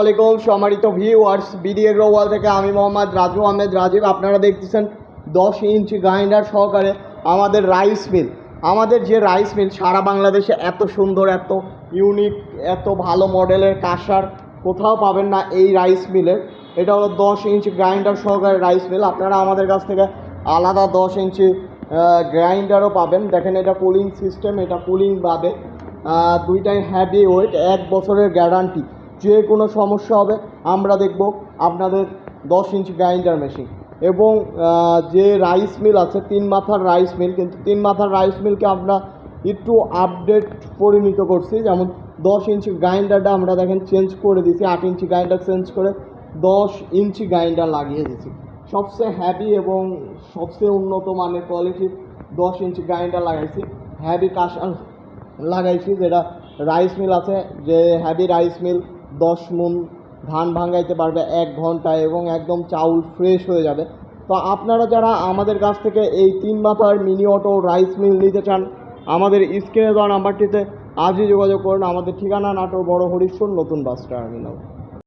আলাইকুম সম্মানিত ভিউয়ার্স বিডিএর রোয়াল থেকে আমি মোহাম্মদ রাজু আহমেদ রাজীব। আপনারা দেখতেছেন দশ ইঞ্চি গ্রাইন্ডার সহকারে আমাদের রাইস মিল আমাদের যে রাইস মিল সারা বাংলাদেশে এত সুন্দর, এত ইউনিক এত ভালো মডেলের কাঁসার কোথাও পাবেন না এই রাইস মিলের এটা হলো দশ ইঞ্চি গ্রাইন্ডার সহকারে রাইস মিল আপনারা আমাদের কাছ থেকে আলাদা দশ ইঞ্চি গ্রাইন্ডারও পাবেন। দেখেন এটা কুলিং সিস্টেম এটা কুলিং বাদে দুইটাই হ্যাভি ওয়েট এক বছরের গ্যারান্টি যে কোনো সমস্যা হবে, আমরা দেখব আপনাদের দশ ইঞ্চি গ্রাইন্ডার মেশিন এবং যে রাইস মিল আছে, তিন মাথার রাইস মিল কিন্তু তিন মাথার রাইস মিলকে আমরা একটু আপডেট পরিণত করছি। যেমন দশ ইঞ্চি গ্রাইন্ডারটা আমরা দেখেন চেঞ্জ করে দিয়েছি, আট ইঞ্চি গ্রাইন্ডার চেঞ্জ করে দশ ইঞ্চি গ্রাইন্ডার লাগিয়ে দিয়েছি। সবচেয়ে হ্যাভি এবং সবচেয়ে উন্নত মানের কোয়ালিটির দশ ইঞ্চি গ্রাইন্ডার লাগাইছি। হ্যাভি কাঁসার লাগাইছি, যেটা রাইস মিল আছে, যে হ্যাভি রাইস মিল দশ মন ধান ভাঙাইতে পারবে এক ঘন্টায় এবং একদম চাউল ফ্রেশ হয়ে যাবে। তো আপনারা যারা আমাদের কাছ থেকে এই তিন মাথার মিনি অটো রাইস মিল নিতে চান, আমাদের স্ক্রিনে দেওয়া নাম্বারটিতে আজই যোগাযোগ করুন। আমাদের ঠিকানা নাটোর বড় হরিশ্বর নতুন বাস টার্মিনাল